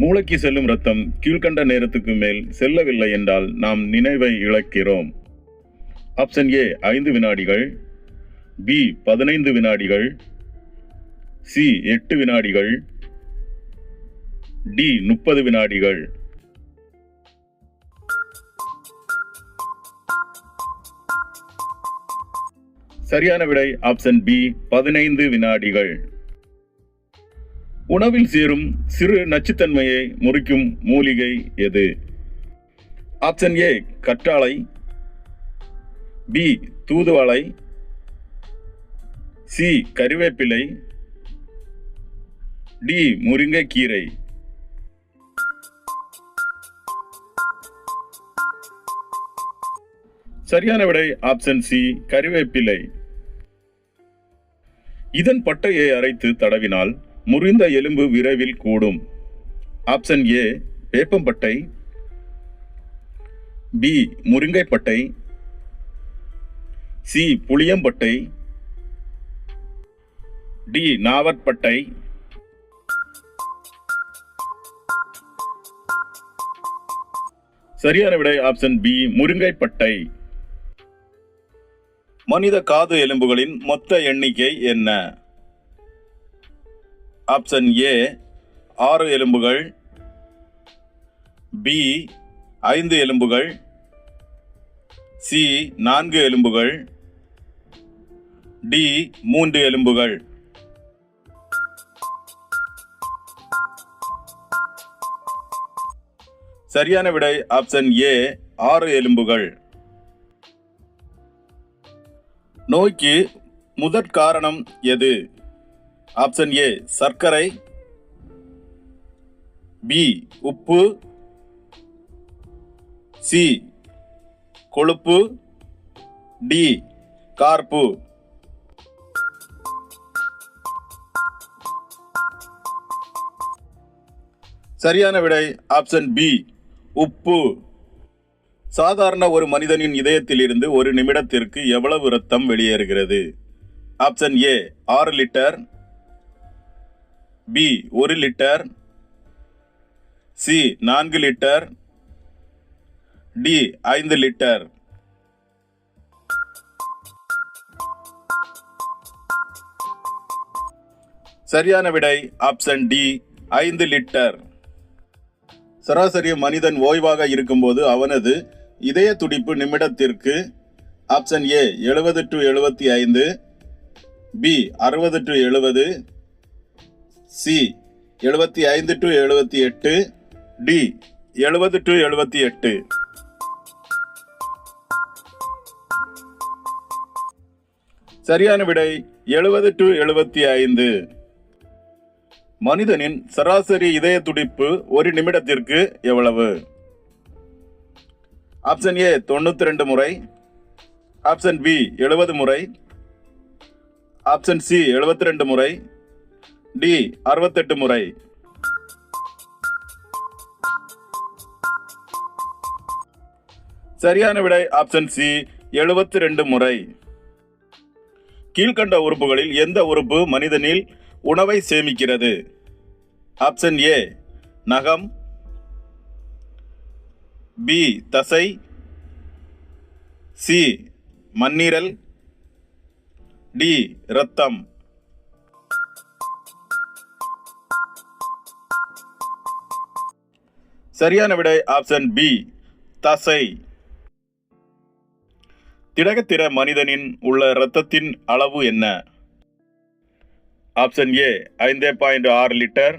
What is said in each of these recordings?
மூளைக்கு செல்லும் இரத்தம் கீழ்கண்ட நேரத்துக்கு மேல் செல்லவில்லை என்றால் நாம் நினைவை இழக்கிறோம். ஆப்ஷன் ஏ ஐந்து வினாடிகள். பி பதினைந்து வினாடிகள். சி எட்டு வினாடிகள். டி முப்பது வினாடிகள். சரியான விடை ஆப்ஷன் பி பதினைந்து வினாடிகள். உணவில் சேரும் சிறு நச்சுத்தன்மையை முறிக்கும் மூலிகை எது? ஆப்ஷன் ஏ கற்றாழை. பி தூதுவளை. சி கருவேப்பிலை டி முருங்கைக்கீரை. சரியான விடை ஆப்ஷன் சி கருவேப்பிலை இதன் பட்டையை அரைத்து தடவினால் முறிந்த எலும்பு விரைவில் கூடும். ஆப்ஷன் ஏ வேப்பம்பட்டை பி முருங்கைப்பட்டை சி புளியம்பட்டை டி நாவற்பட்டை சரியான விடை ஆப்ஷன் பி முருங்கைப்பட்டை மனித காது எலும்புகளின் மொத்த எண்ணிக்கை என்ன? ஆப்ஷன் ஏ ஆறு எலும்புகள். பி ஐந்து எலும்புகள். சி நான்கு எலும்புகள். டி மூன்று எலும்புகள். சரியான விடை ஆப்ஷன் ஏ ஆறு எலும்புகள். நோய்க்கு முதற் காரணம் எது? ஆப்ஷன் ஏ சர்க்கரை. பி உப்பு. சி கொழுப்பு. டி கார்ப்பு. சரியான விடை ஆப்ஷன் பி உப்பு. சாதாரண ஒரு மனிதனின் இதயத்திலிருந்து ஒரு நிமிடத்திற்கு எவ்வளவு இரத்தம் வெளியேறுகிறது? ஆப்ஷன் ஏ ஆறு லிட்டர். பி ஒரு லிட்டர் சி நான்கு லிட்டர் டி ஐந்து லிட்டர் சரியான விடை ஆப்ஷன் டி ஐந்து லிட்டர் சராசரி மனிதன் ஓய்வாக இருக்கும்போது அவனது இதய துடிப்பு நிமிடத்திற்கு ஆப்ஷன் ஏ எழுபது டு எழுபத்தி ஐந்து. பி அறுபது டு எழுபது. சி எழுபத்தி ஐந்து டு எழுபத்தி எட்டு. டி எழுபது டு எழுபத்தி எட்டு. சரியான விடை எழுபது டு எழுபத்தி ஐந்து. மனிதனின் சராசரி இதய துடிப்பு ஒரு நிமிடத்திற்கு எவ்வளவு? ஆப்ஷன் ஏ தொண்ணூத்தி ரெண்டு முறை. ஆப்ஷன் பி எழுபது முறை. ஆப்ஷன் சி எழுபத்தி ரெண்டு முறை. டி அறுபத்தெட்டு முறை. சரியான விடை ஆப்ஷன் சி எழுபத்தி ரெண்டு முறை. கீழ்கண்ட உறுப்புகளில் எந்த உறுப்பு மனிதனில் உணவை சேமிக்கிறது? ஆப்ஷன் ஏ நகம். பி தசை. சி மண்ணீரல். டி ரத்தம் சரியான விடை ஆப்ஷன் பி தசை. திடகத்திர மனிதனின் உள்ள இரத்தத்தின் அளவு என்ன? ஆப்ஷன் ஏ ஐந்து பாயிண்ட் ஆறு லிட்டர்.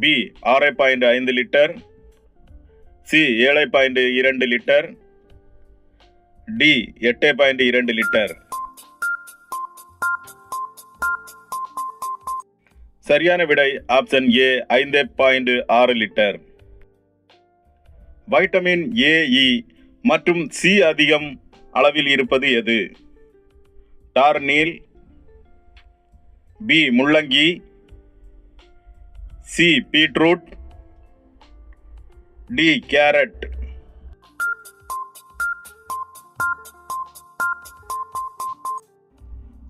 பி ஆறு பாயிண்ட் ஐந்து லிட்டர். சி ஏழு பாயிண்ட் இரண்டு லிட்டர். டி எட்டு பாயிண்ட் இரண்டு லிட்டர். சரியான விடை ஆப்ஷன் ஏ ஐந்து பாயிண்ட் ஆறு லிட்டர். வைட்டமின் ஏஇ மற்றும் சி அதிகம் அளவில் இருப்பது எது? டார்னீல் பி முள்ளங்கி சி பீட்ரூட் டி கேரட்.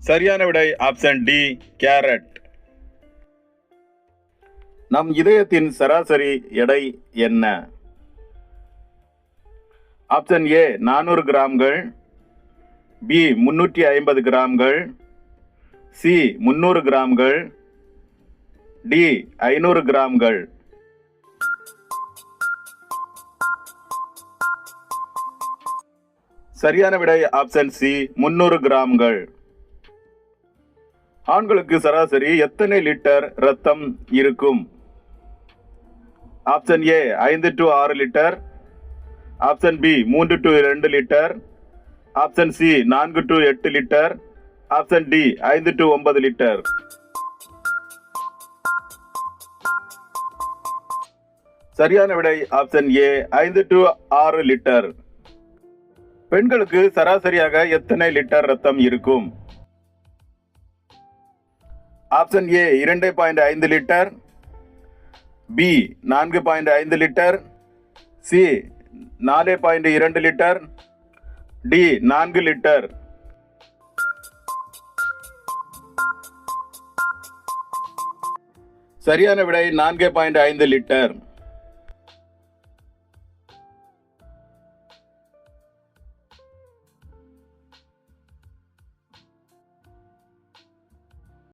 சரியான விடை ஆப்ஷன் டி கேரட். நம் இதயத்தின் சராசரி எடை என்ன? ஆப்ஷன் ஏ நானூறு கிராம்கள். பி முன்னூற்றி ஐம்பது கிராம்கள். சி முன்னூறு கிராம்கள். டி ஐநூறு கிராம்கள். சரியான விடை ஆப்ஷன் சி முன்னூறு கிராம்கள். ஆண்களுக்கு சராசரி எத்தனை லிட்டர் ரத்தம் இருக்கும்? ஆப்ஷன் ஏ ஐந்து டு ஆறு லிட்டர். ஆப்ஷன் பி மூன்று டு ரெண்டு லிட்டர் ஆப்ஷன் சி நான்கு டு எட்டு லிட்டர் ஆப்ஷன் டி ஐந்து டு ஒன்பது லிட்டர் சரியான விடை ஆப்ஷன் ஏ ஐந்து டு ஆறு லிட்டர் பெண்களுக்கு சராசரியாக எத்தனை லிட்டர் ரத்தம் இருக்கும்? ஆப்ஷன் ஏ இரண்டு பாயிண்ட் ஐந்து லிட்டர் பி நான்கு பாயிண்ட் ஐந்து லிட்டர் சி நாலு பாயிண்ட் இரண்டு லிட்டர். டி நான்கு லிட்டர். சரியான விடை நான்கு பாயிண்ட் ஐந்து லிட்டர்.